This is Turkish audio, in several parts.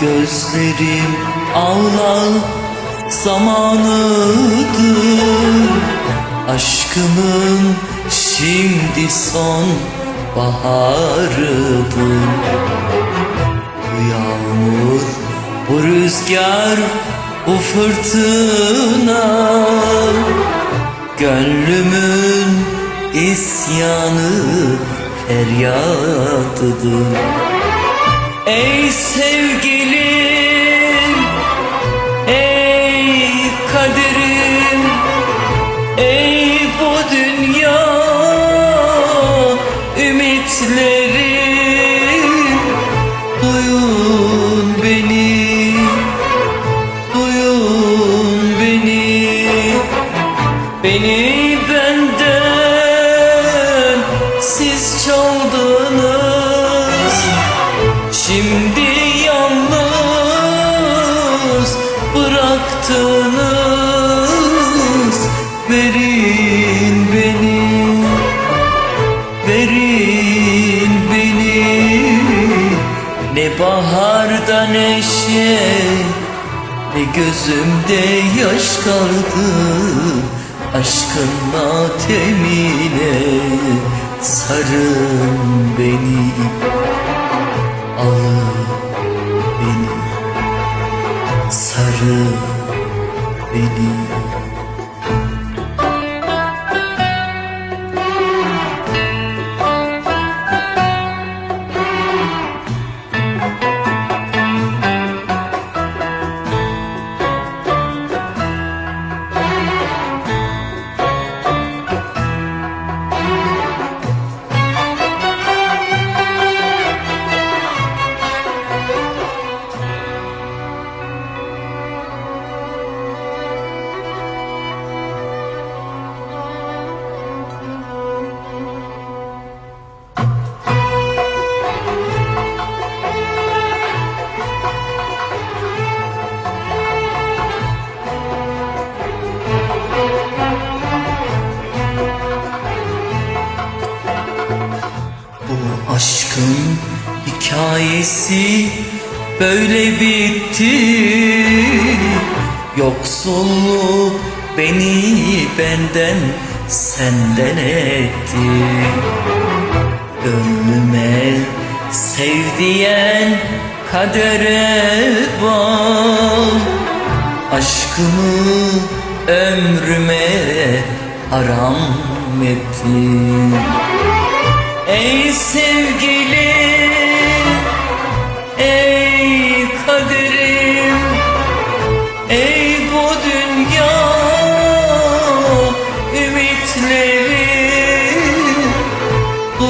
gözlerim ağlar zamanıdır. Aşkımın şimdi son baharıdır. Bu yağmur, bu rüzgar, bu fırtına. Gönlümün isyanı feryadıdır Ey sevgilim, bıraktınız Verin beni, verin beni. Ne baharda neşe, ne gözümde yaş kaldı. Aşkın matemine sarın beni. Alın Sarın beni hikayesi böyle bitti. Yoksulluk beni benden senden etti. Gönlüme sev diyen kadere bak. Aşkımı ömrüme haram ettin. Ey sevgilim,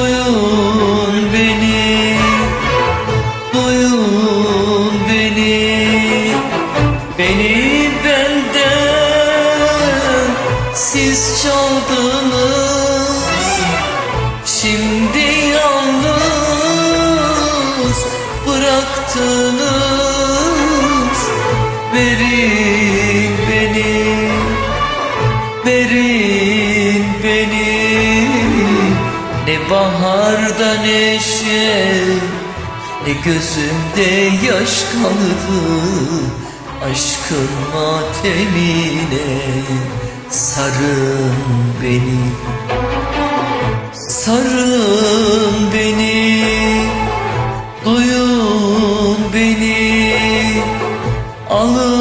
Duyun beni, duyun beni. Beni benden siz çaldınız. Şimdi yalnız bıraktınız Ne baharda neşe, ne gözümde yaş kaldı Aşkın matemine sarın beni. Sarın beni, duyun beni, alın